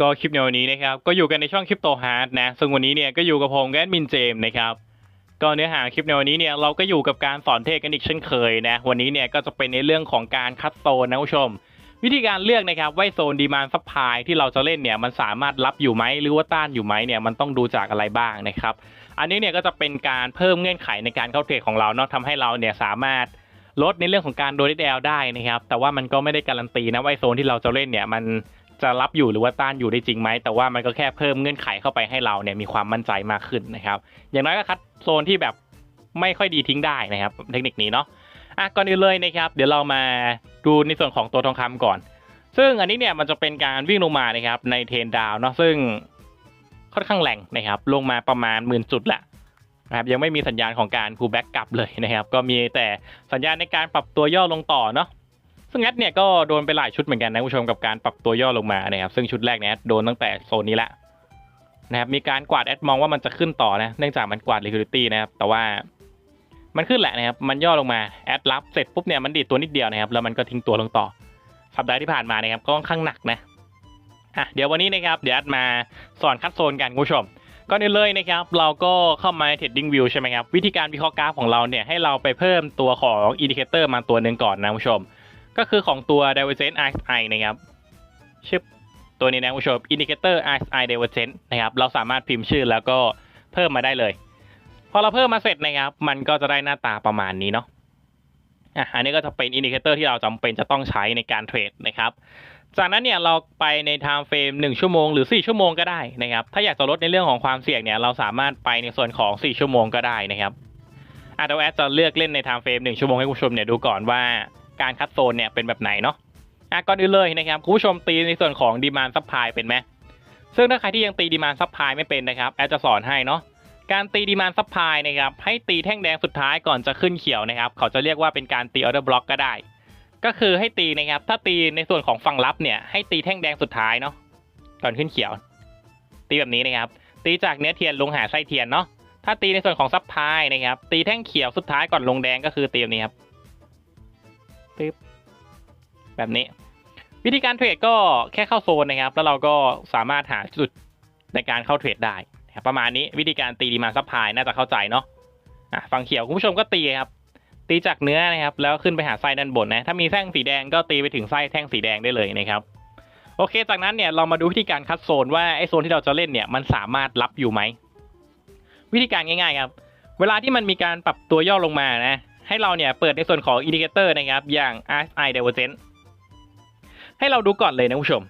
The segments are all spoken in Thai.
ก็คลิปในวันนี้นะครับ ก็อยู่กันในช่องคริปโตฮาร์ดนะ ซึ่งวันนี้เนี่ยก็อยู่กับผมแอดมินเจมส์นะครับ ก็เนื้อหาคลิปในวันนี้เนี่ยเราก็อยู่กับการสอนเทคกันอีกเช่นเคยนะ วันนี้เนี่ยก็จะเป็นในเรื่องของการคัดโซนนะคุณผู้ชม วิธีการเลือกนะครับว่าโซนดีมานซัพพลายที่เราจะเล่นเนี่ยมันสามารถรับอยู่ไหมหรือว่าต้านอยู่ไหมเนี่ยมันต้องดูจากอะไรบ้างนะครับ อันนี้เนี่ยก็จะเป็นการเพิ่มเงื่อนไขในการเข้าเทรดของเราเนาะทำให้เราเนี่ยสามารถลดในเรื่องของการโดนดแอลได้นะครับ แต่ว่ามันก็ไม่ได้การันตีนะว่าโซนที่เราจะเล่นเนี่ยมัน จะรับอยู่หรือว่าต้านอยู่ได้จริงไหม แต่ว่ามันก็แค่เพิ่มเงื่อนไขเข้าไปให้เราเนี่ยมีความมั่นใจมากขึ้นนะครับ อย่างน้อยก็คัดโซนที่แบบไม่ค่อยดีทิ้งได้นะครับ เทคนิคนี้เนาะอะก่อนอื่นเลยนะครับ เดี๋ยวเรามาดูในส่วนของตัวทองคำก่อน ซึ่งอันนี้เนี่ยมันจะเป็นการวิ่งลงมานะครับในเทรนดาวเนาะซึ่งค่อนข้างแรงนะครับ ลงมาประมาณหมื่นจุดแหละนะครับยังไม่มีสัญญาณของการ pull back กลับเลยนะครับ ก็มีแต่สัญญาณในการปรับตัวย่อลงต่อเนาะ ซึ่งแอดเนี่ยก็โดนไปหลายชุดเหมือนกันนะคุณผู้ชมกับการปรับตัวย่อลงมานะครับซึ่งชุดแรกเนี่ยแอดโดนตั้งแต่โซนนี้ละนะครับมีการกวาดแอดมองว่ามันจะขึ้นต่อนะเนื่องจากมันกวาด liquidity นะครับแต่ว่ามันขึ้นแหละนะครับมันย่อลงมาแอดรับเสร็จปุ๊บเนี่ยมันดีดตัวนิดเดียวนะครับแล้วมันก็ทิ้งตัวลงต่อ สัปดาห์ที่ผ่านมานะครับก็ค่อนข้างหนักนะอะเดี๋ยววันนี้นะครับเดี๋ยวแอดมาสอนคัดโซนกันคุณผู้ชมก่อนอื่นเลยนะครับเราก็เข้ามาใน Trading View ใช่ไหมครับวิธีการวิเคราะห์กราฟของเราเนี่ยให้เราไปเพิ่มตัวของ Indicator มาตัวหนึ่งก่อนนะคุณผู้ชม ก็คือของตัว Divergent RSI นะครับชื่อตัวนี้นะคุณผู้ชม Indicator RSI Divergent นะครับเราสามารถพิมพ์ชื่อแล้วก็เพิ่มมาได้เลย พอเราเพิ่มมาเสร็จนะครับ มันก็จะได้หน้าตาประมาณนี้เนาะอะอันนี้ก็จะเป็นอินดิเคเตอร์ที่เราจำเป็นจะต้องใช้ในการเทรดนะครับ จากนั้นเนี่ยเราไปในไทม์เฟรม1ชั่วโมงหรือ 4 ชั่วโมงก็ได้นะครับ ถ้าอยากจะลดในเรื่องของความเสี่ยงเนี่ยเราสามารถไปในส่วนของ 4 ชั่วโมงก็ได้นะครับอาร์ตแอดจะเลือกเล่นในไทม์เฟรม1ชั่วโมงให้คุณผู้ชมเนี่ยดูก่อนว่า การคัดโซนเนี่ยเป็นแบบไหนเนาะอะก่อนอื่นเลยนะครับคุณผู้ชมตีในส่วนของดีมานซัพพลายเป็นไหมซึ่งถ้าใครที่ยังตีดีมานซัพพลายไม่เป็นนะครับแอดจะสอนให้เนาะการตีดีมานซัพพลายนะครับให้ตีแท่งแดงสุดท้ายก่อนจะขึ้นเขียวนะครับ เขาจะเรียกว่าเป็นการตีออเดอร์บล็อกก็ได้ ก็คือให้ตีนะครับถ้าตีในส่วนของฝั่งรับเนี่ยให้ตีแท่งแดงสุดท้ายเนาะก่อนขึ้นเขียว ตีแบบนี้นะครับ ตีจากเนื้อเทียนลงหาไส้เทียนเนาะถ้าตีในส่วนของซับพลายนะครับตีแท่งเขียวสุดท้ายก่อนลงแดงก็คือตีแบบนี้ครับ ปึ๊บแบบนี้ วิธีการเทรดก็แค่เข้าโซนนะครับ แล้วเราก็สามารถหาจุดในการเข้าเทรดได้นะครับประมาณนี้วิธีการตีดีมาซัพพลายน่าจะเข้าใจเนาะอะฝั่งเขียวคุณผู้ชมก็ตีครับ ตีจากเนื้อนะครับ แล้วขึ้นไปหาไส้ด้านบนนะถ้ามีแท่งสีแดงก็ตีไปถึงไส้แท่งสีแดงได้เลยนะครับโอเค จากนั้นเนี่ยเรามาดูวิธีการคัดโซนว่าไอโซนที่เราจะเล่นเนี่ยมันสามารถรับอยู่ไหมวิธีการง่ายๆครับ เวลาที่มันมีการปรับตัวย่อลงมานะ ให้เราเนี่ยเปิดในส่วนของอินดิเคเตอร์นะครับอย่าง RSI Divergence ให้เราดูก่อนเลยนะคุณผู้ชม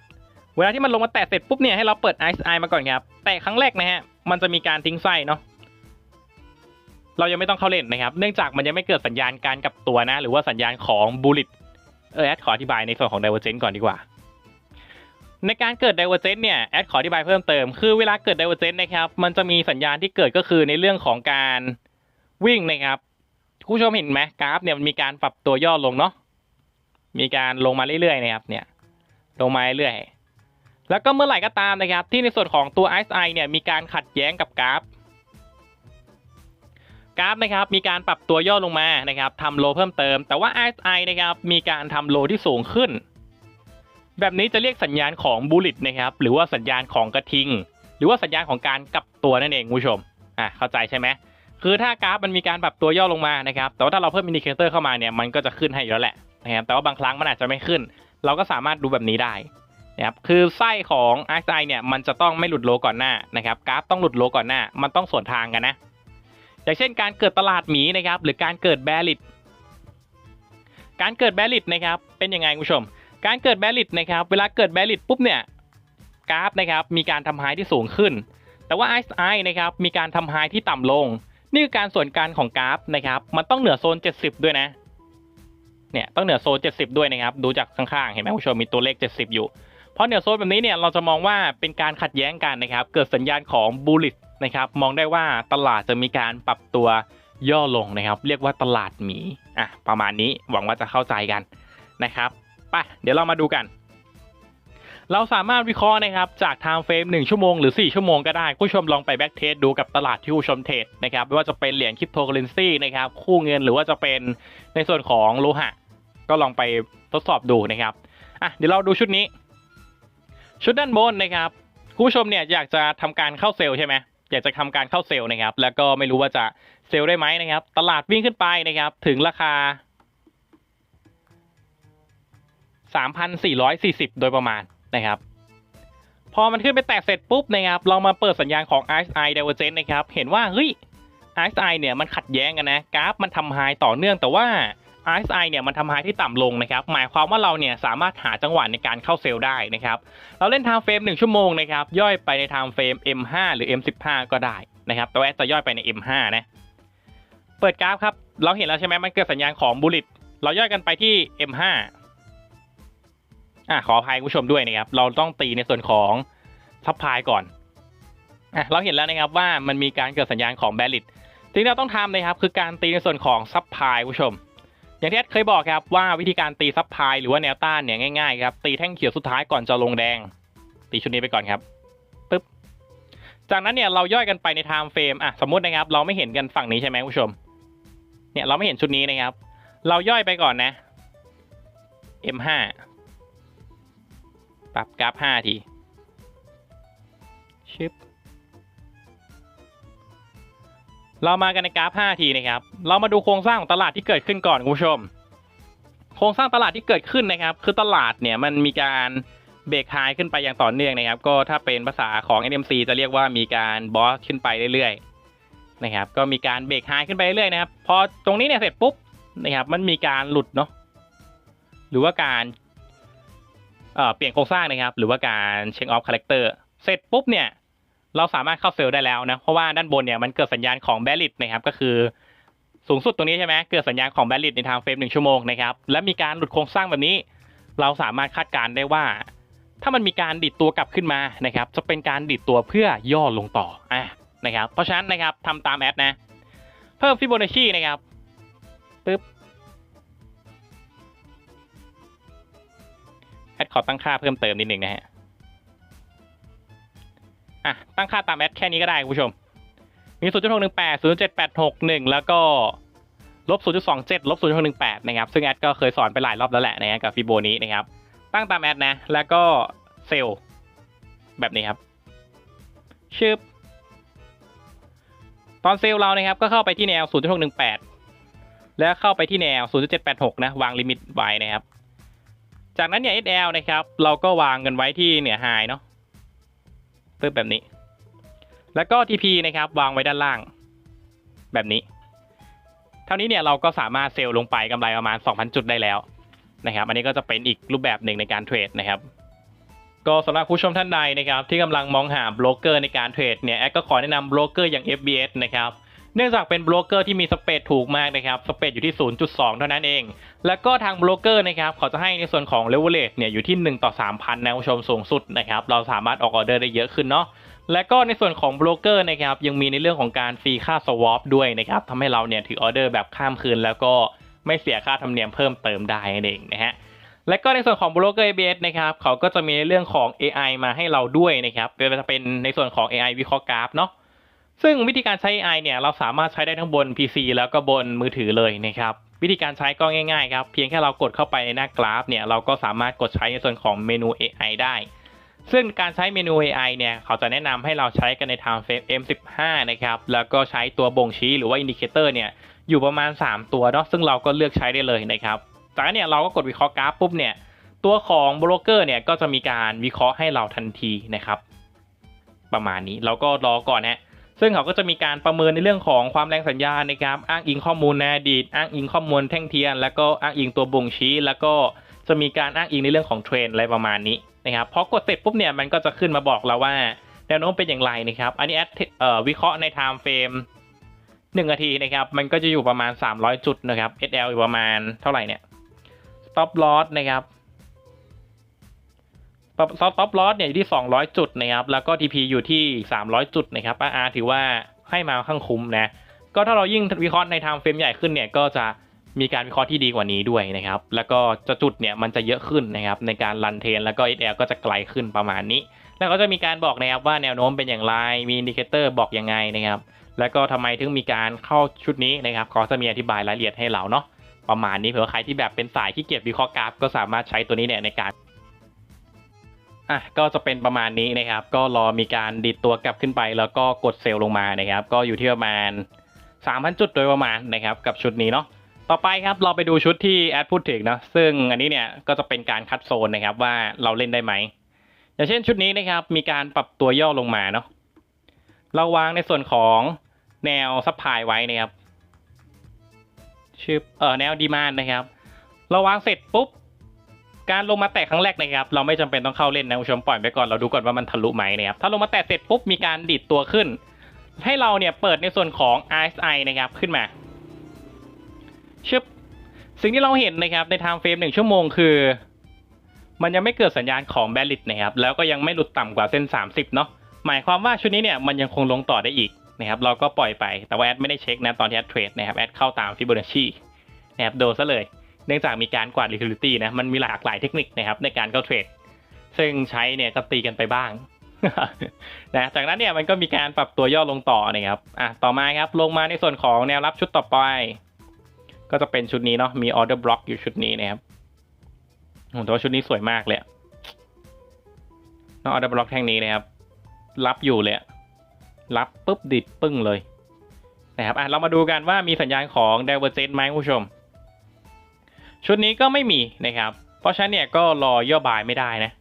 เวลาที่มันลงมาแตะเสร็จปุ๊บเนี่ยให้เราเปิด RSI มาก่อนครับแต่ครั้งแรกนะฮะมันจะมีการทิ้งไส้เนาะเรายังไม่ต้องเข้าเล่นนะครับ เนื่องจากมันยังไม่เกิดสัญญาณการกลับตัวนะ หรือว่าสัญญาณของบูลิตเออแอดขออธิบายในส่วนของ Divergent ก่อนดีกว่า ในการเกิด Divergent เนี่ยแอดขออธิบายเพิ่มเติม คือเวลาเกิด Divergent นะครับ มันจะมีสัญญาณที่เกิดก็คือในเรื่องของการวิ่งนะครับ ผู้ชมเห็นไหมกราฟเนี่ยมันมีการปรับตัวย่อลงเนาะมีการลงมาเรื่อยๆนะครับเนี่ยลงมาเรื่อยๆแล้วก็เมื่อไหร่ก็ตามนะครับ ที่ในส่วนของตัว RSI เนี่ยมีการขัดแย้งกับกราฟกราฟนะครับมีการปรับตัวย่อลงมานะครับทำโลเพิ่มเติม แต่ว่า RSI นะครับมีการทำโลที่สูงขึ้น แบบนี้จะเรียกสัญญาณของบูลิตนะครับหรือว่าสัญญาณของกระทิง หรือว่าสัญญาณของการกลับตัวนั่นเองคุณผู้ชมอะเข้าใจใช่ไหม คือถ้ากราฟมันมีการปรับตัวย่อลงมานะครับ แต่ว่าถ้าเราเพิ่มอินดิเคเตอร์เข้ามาเนี่ยมันก็จะขึ้นให้อยู่แล้วแหละนะครับ แต่ว่าบางครั้งมันอาจจะไม่ขึ้น เราก็สามารถดูแบบนี้ได้นะครับ คือไส้ของ RSI เนี่ยมันจะต้องไม่หลุดโลก่อนหน้านะครับ กราฟต้องหลุดโลก่อนหน้า มันต้องสวนทางกันนะ อย่างเช่นการเกิดตลาดหมีนะครับ หรือการเกิดแบริตการเกิดแบริตนะครับ เป็นยังไงคุณผู้ชม การเกิดแบริตนะครับ เวลาเกิดแบริตปุ๊บเนี่ย กราฟนะครับ มีการทำไฮที่สูงขึ้น แต่ว่า RSI นะครับ มีการทำไฮที่ต่ำลง นี่คือการส่วนการของกราฟนะครับ มันต้องเหนือโซน 70 ด้วยนะ เนี่ยต้องเหนือโซน 70 ด้วยนะครับ ดูจากข้างๆ เห็นไหมคุณผู้ชมมีตัวเลข 70 อยู่ เพราะเหนือโซนแบบนี้เนี่ยเราจะมองว่าเป็นการขัดแย้งกันนะครับ เกิดสัญญาณของบูลลิตนะครับ มองได้ว่าตลาดจะมีการปรับตัวย่อลงนะครับ เรียกว่าตลาดหมี อะ ประมาณนี้ หวังว่าจะเข้าใจกันนะครับ ไป เดี๋ยวเรามาดูกัน เราสามารถวิเคราะห์นะครับจากไทม์เฟรม1ชั่วโมงหรือ 4 ชั่วโมงก็ได้ ผู้ชมลองไปแบ็กเทสดูกับตลาดที่ผู้ชมเทรดนะครับไม่ว่าจะเป็นเหรียญคริปโตเคอเรนซีนะครับคู่เงินหรือว่าจะเป็นในส่วนของโลหะ ก็ลองไปทดสอบดูนะครับอะเดี๋ยวเราดูชุดนี้ ชุดด้านบนนะครับคุณผู้ชมเนี่ยอยากจะทำการเข้าเซลล์ใช่ไหมอยากจะทำการเข้าเซลล์นะครับ แล้วก็ไม่รู้ว่าจะเซลล์ได้ไหมนะครับ ตลาดวิ่งขึ้นไปนะครับ ถึงราคา 3,440 โดยประมาณ นะครับ พอมันขึ้นไปแตะเสร็จปุ๊บนะครับ เรามาเปิดสัญญาณของ RSI Divergence นะครับ เห็นว่าเฮ้ย RSI เนี่ยมันขัดแย้งกันนะ กราฟมันทำไฮต่อเนื่องแต่ว่า RSI เนี่ยมันทำไฮที่ต่ำลงนะครับ หมายความว่าเราเนี่ยสามารถหาจังหวะในการเข้าเซลล์ได้นะครับ เราเล่นไทม์เฟรม1ชั่วโมงนะครับ ย่อยไปในไทม์เฟรม M5 หรือ M15 ก็ได้นะครับ แต่ว่าจะย่อยไปใน M5 นะ เปิดกราฟครับ เราเห็นแล้วใช่ไหมมันเกิดสัญญาณของบุลิตเราย่อยกันไปที่ M5 อะขออภัยผู้ชมด้วยนะครับ เราต้องตีในส่วนของซัพพลายก่อนอะเราเห็นแล้วนะครับว่ามันมีการเกิดสัญญาณของแบลิตสิ่งที่เราต้องทำนะครับคือการตีในส่วนของซัพพลายผู้ชม อย่างที่แอดเคยบอกครับว่าวิธีการตีซับพลายหรือว่าแนวต้านเนี่ยง่ายๆครับตีแท่งเขียวสุดท้ายก่อนจะลงแดง ตีชุดนี้ไปก่อนครับปึ๊บจากนั้นเนี่ยเราย่อยกันไปในไทม์เฟรมอะสมมตินะครับ เราไม่เห็นกันฝั่งนี้ใช่ไหมผู้ชม เนี่ยเราไม่เห็นชุดนี้นะครับ เราย่อยไปก่อนนะ M5 ปรับกราฟ5ทีชิปเรามากันในกราฟ5ทีนะครับ เรามาดูโครงสร้างของตลาดที่เกิดขึ้นก่อนคุณผู้ชม โครงสร้างตลาดที่เกิดขึ้นนะครับ คือตลาดเนี่ยมันมีการเบรกไฮขึ้นไปอย่างต่อเนื่องนะครับ ก็ถ้าเป็นภาษาของ NMC จะเรียกว่ามีการบอสขึ้นไปเรื่อยๆนะครับ ก็มีการเบรกไฮขึ้นไปเรื่อยๆนะครับ พอตรงนี้เนี่ยเสร็จปุ๊บนะครับ มันมีการหลุดเนาะ หรือว่าการ เปลี่ยนโครงสร้างนะครับ หรือว่าการเช็คออฟคาแรคเตอร์เสร็จปุ๊บเนี่ย เราสามารถเข้าเซลล์ได้แล้วนะ เพราะว่าด้านบนเนี่ยมันเกิดสัญญาณของแบลิตนะครับ ก็คือสูงสุดตรงนี้ใช่ไหมเกิดสัญญาณของแบลิตในทางเฟรมหนึ่งชั่วโมงนะครับ และมีการหลุดโครงสร้างแบบนี้ เราสามารถคาดการณ์ได้ว่า ถ้ามันมีการดิดตัวกลับขึ้นมานะครับ จะเป็นการดิดตัวเพื่อย่อลงต่ออะนะครับ เพราะฉะนั้นนะครับทำตามแอดนะ เพิ่มฟิโบนัชชีนะครับปึ๊บ ขอตั้งค่าเพิ่มเติมนิดหนึ่งนะฮะอะตั้งค่าตามแอดแค่นี้ก็ได้คุณผู้ชม มี 0.618 0.7861 แล้วก็ลบ 0.27 ลบ 0.618 นะครับ ซึ่งแอดก็เคยสอนไปหลายรอบแล้วแหละนะฮะกับฟิโบนี้นะครับ ตั้งตามแอดนะ แล้วก็เซลล์แบบนี้ครับ ชึบ ตอนเซลล์เรานะครับ ก็เข้าไปที่แนว 0.618 แล้วเข้าไปที่แนว 0.786 นะ วางลิมิตไว้นะครับ จากนั้นเนี่ย SL นะครับ เราก็วางกันไว้ที่เหนือไฮเนาะปึ๊บแบบนี้ แล้วก็ TP นะครับ วางไว้ด้านล่าง แบบนี้ เท่านี้เนี่ยเราก็สามารถเซลล์ลงไปกำไรประมาณ 2,000 จุดได้แล้วนะครับ อันนี้ก็จะเป็นอีกรูปแบบหนึ่งในการเทรดนะครับ ก็สำหรับผู้ชมท่านใดนะครับ ที่กำลังมองหาโบรกเกอร์ในการเทรดเนี่ยแอดก็ขอแนะนำโบรกเกอร์อย่าง FBS นะครับ เนื่องจากเป็นโบรกเกอร์ที่มีสเปดถูกมากนะครับสเปดอยู่ที่ 0.2 เท่านั้นเอง แล้วก็ทางโบรกเกอร์นะครับเขาจะให้ในส่วนของเลเวลเลตเนี่ยอยู่ที่ 1 ต่อ 3,000นะผู้ชมสูงสุดนะครับเราสามารถออกออเดอร์ได้เยอะขึ้นเนาะและก็ในส่วนของโบรกเกอร์นะครับยังมีในเรื่องของการฟรีค่าสวอปด้วยนะครับทำให้เราเนี่ยถือออเดอร์แบบข้ามคืน แล้วก็ไม่เสียค่าธรรมเนียมเพิ่มเติมได้นั่นเองนะฮะและก็ในส่วนของ Broker ABS นะครับเขาก็จะมีในเรื่องของ AI มาให้เราด้วยนะครับจะเป็นในส่วนของ AI วิเคราะห์กราฟเนาะ ซึ่งวิธีการใช้ AI เนี่ยเราสามารถใช้ได้ทั้งบน PC แล้วก็บนมือถือเลยนะครับวิธีการใช้ก็ง่ายๆครับเพียงแค่เรากดเข้าไปในหน้ากราฟเนี่ยเราก็สามารถกดใช้ในส่วนของเมนู AI ได้ ซึ่งการใช้เมนู AI เนี่ยเขาจะแนะนำให้เราใช้กันใน time frame M15 นะครับแล้วก็ใช้ตัวบ่งชี้หรือว่าอินดิเคเตอร์เนี่ยอยู่ประมาณ 3 ตัวเนาะซึ่งเราก็เลือกใช้ได้เลยนะครับจากนั้นเนี่ยเราก็กดวิเคราะห์กราฟปุ๊บเนี่ยตัวของโบรกเกอร์เนี่ยก็จะมีการวิเคราะห์ให้เราทันทีนะครับ ประมาณนี้เราก็รอก่อนนะ ซึ่งเขาก็จะมีการประเมินในเรื่องของความแรงสัญญาณนะครับอ้างอิงข้อมูลในอดีตอ้างอิงข้อมูลแท่งเทียน แล้วก็อ้างอิงตัวบ่งชี้ แล้วก็จะมีการอ้างอิงในเรื่องของเทรนอะไรประมาณนี้นะครับพอกดเสร็จปุ๊บเนี่ยมันก็จะขึ้นมาบอกเราว่าแนวโน้มเป็นอย่างไรนะครับ อันนี้แอดวิเคราะห์ใน time frame หนึ่งนาทีนะครับ มันก็จะอยู่ประมาณ 300 จุดนะครับ SL อยู่ประมาณเท่าไหร่เนี่ย stop loss นะครับ stop loss เนี่ยอยู่ที่ 200 จุดนะครับ แล้วก็ TP อยู่ที่ 300 จุดนะครับ RR ถือว่าให้มาข้างคุ้มนะ ก็ถ้าเรายิ่งวิเคราะห์ใน time frame ใหญ่ขึ้นเนี่ย ก็จะมีการวิเคราะห์ที่ดีกว่านี้ด้วยนะครับ แล้วก็จะจุดเนี่ยมันจะเยอะขึ้นนะครับ ในการรันเทน แล้วก็ SL ก็จะไกลขึ้นประมาณนี้ แล้วก็จะมีการบอกนะครับว่าแนวโน้มเป็นอย่างไร มีอินดิเคเตอร์บอกยังไงนะครับ แล้วก็ทำไมถึงมีการเข้าชุดนี้นะครับเขาจะมีอธิบายรายละเอียดให้เราเนาะ ประมาณนี้เผื่อใครที่แบบเป็นสายที่เกียจวิเคราะห์กราฟก็สามารถใช้ตัวนี้เนี่ยในการ อะก็จะเป็นประมาณนี้นะครับ ก็รอมีการดิดตัวกลับขึ้นไป แล้วก็กดเซลล์ลงมานะครับ ก็อยู่ที่ประมาณ 3,000 จุดโดยประมาณนะครับ กับชุดนี้เนาะต่อไปครับเราไปดูชุดที่แอดพูดถึงเนาะซึ่งอันนี้เนี่ยก็จะเป็นการคัดโซนนะครับว่าเราเล่นได้ไหมอย่างเช่นชุดนี้นะครับมีการปรับตัวย่อลงมาเนาะเราวางในส่วนของแนวซัพพลายไว้นะครับชื่อเออแนวดีมานนะครับ เราวางเสร็จปุ๊บ การลงมาแตะครั้งแรกนะครับเราไม่จำเป็นต้องเข้าเล่นนะคุณผู้ชมปล่อยไปก่อนเราดูก่อนว่ามันทะลุไหมนะครับถ้าลงมาแตะเสร็จปุ๊บมีการดีดตัวขึ้น ให้เราเนี่ยเปิดในส่วนของ RSI นะครับขึ้นมาชึบสิ่งที่เราเห็นนะครับในไทม์เฟรมหนึ่งชั่วโมงคือ มันยังไม่เกิดสัญญาณของแบลลิตนะครับแล้วก็ยังไม่หลุดต่ำกว่าเส้น 30เนาะหมายความว่าชุดนี้เนี่ยมันยังคงลงต่อได้อีกนะครับเราก็ปล่อยไปแต่ว่าแอดไม่ได้เช็คนะตอนที่แอดเทรดนะครับแอดเข้าตามฟิโบนัชชีนะครับโดนซะเลย นื่องจากมีการกวาด liquidity นะมันมีหลากหลายเทคนิคนะครับในการเข้าเทรด ซึ่งใช้เนี่ยก็ตีกันไปบ้างนะจากนั้นเนี่ยมันก็มีการปรับตัวย่อลงต่อนะครับอะต่อมาครับลงมาในส่วนของแนวรับชุดต่อไป ก็จะเป็นชุดนี้เนาะมี order block อกอยู่ชุดนี้นะครับผมแต่ว่าชุดนี้สวยมากเลยอะเนาะ order block แท่งนี้นะครับ รับอยู่เลยรับปุ๊บดิดปึ้งเลยนะครับอะเรามาดูกันว่ามีสัญญาณของ divergence ไหมคุณผู้ชม ชุดนี้ก็ไม่มีนะครับ เพราะฉะนั้นเนี่ยก็รอย่อบายไม่ได้นะ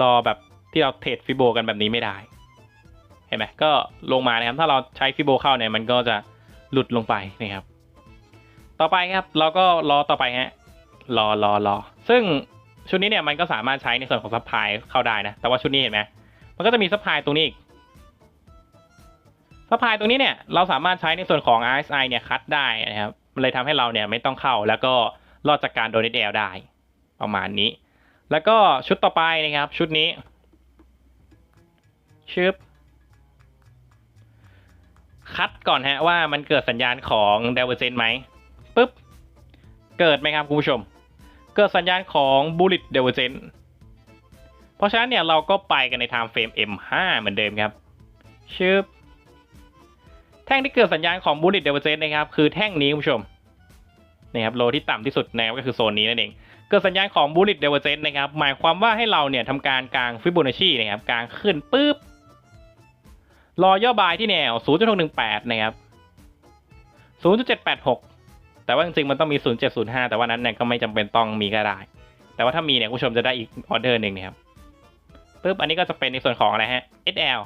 รอแบบที่เราเทรดฟิโบกันแบบนี้ไม่ได้ เห็นไหมก็ลงมานะครับ ถ้าเราใช้ฟิโบเข้าเนี่ยมันก็จะหลุดลงไปนะครับ ต่อไปครับเราก็รอต่อไปฮะ รอรอรอ ซึ่งชุดนี้เนี่ยมันก็สามารถใช้ในส่วนของซัพพลายเข้าได้นะ แต่ว่าชุดนี้เห็นไหมมันก็จะมีซัพพลายตรงนี้อีกซัพพลายตรงนี้เนี่ยเราสามารถใช้ในส่วนของ RSI เนี่ยคัดได้นะครับ มันเลยทำให้เราเนี่ยไม่ต้องเข้าแล้วก็ รอดจากการโดนเอลได้ ประมาณนี้ แล้วก็ชุดต่อไปนะครับ ชุดนี้ชึบคัดก่อนฮะว่ามันเกิดสัญญาณของ divergence ไหมปุ๊บ เกิดไหมครับคุณผู้ชม เกิดสัญญาณของ bullet divergence เพราะฉะนั้นเนี่ยเราก็ไปกันใน time frame M5 เหมือนเดิมครับชึบแท่งที่เกิดสัญญาณของ bullet divergence นะครับ คือแท่งนี้คุณผู้ชม นะครับโลที่ต่ำที่สุดนะครับก็คือโซนนี้นั่นเองเกิดสัญญาณของ bullet divergence นะครับหมายความว่าให้เราเนี่ยทำการกลางฟิโบนัชชีนะครับกลางขึ้นปุ๊บรอย่อบายที่แนว 0.618 นะครับ 0.786 แต่ว่าจริงๆ มันต้องมี 0705 แต่ว่านั้นเนี่ยก็ไม่จำเป็นต้องมีก็ได้ แต่ว่าถ้ามีเนี่ยคุณผู้ชมจะได้อีกออเดอร์หนึ่งนะครับปุ๊บ อันนี้ก็จะเป็นในส่วนของอะไรฮะ SL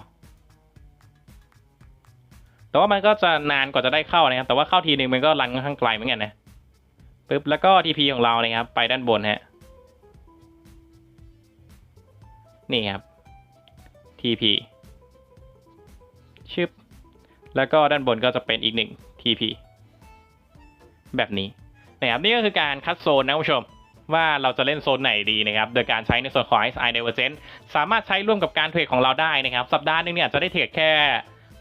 แต่ว่ามันก็จะนานกว่าจะได้เข้านะครับ แต่ว่าเข้าทีหนึ่งมันก็รันค่อนข้างไกลเหมือนกันนะ ปึ๊บแล้วก็ TP ของเรานะครับ ไปด้านบนฮะนี่ครับ TP ชึบแล้วก็ด้านบนก็จะเป็นอีกหนึ่ง TP แบบนี้นะครับนี่ก็คือการคัดโซนนะคุณผู้ชมว่าเราจะเล่นโซนไหนดีนะครับ โดยการใช้ในส่วนของ SI Divergence สามารถใช้ร่วมกับการเทรดของเราได้นะครับ สัปดาห์หนึงเนี่ยจะได้เทรดแค่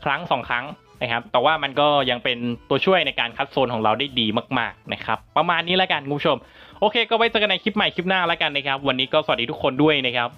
ครั้งสองครั้ง นะครับ แต่ว่ามันก็ยังเป็นตัวช่วยในการคัดโซนของเราได้ดีมากๆนะครับ ประมาณนี้แล้วกันคุณผู้ชม โอเค ก็ไว้เจอกันในคลิปใหม่คลิปหน้าแล้วกันนะครับ วันนี้ก็สวัสดีทุกคนด้วยนะครับ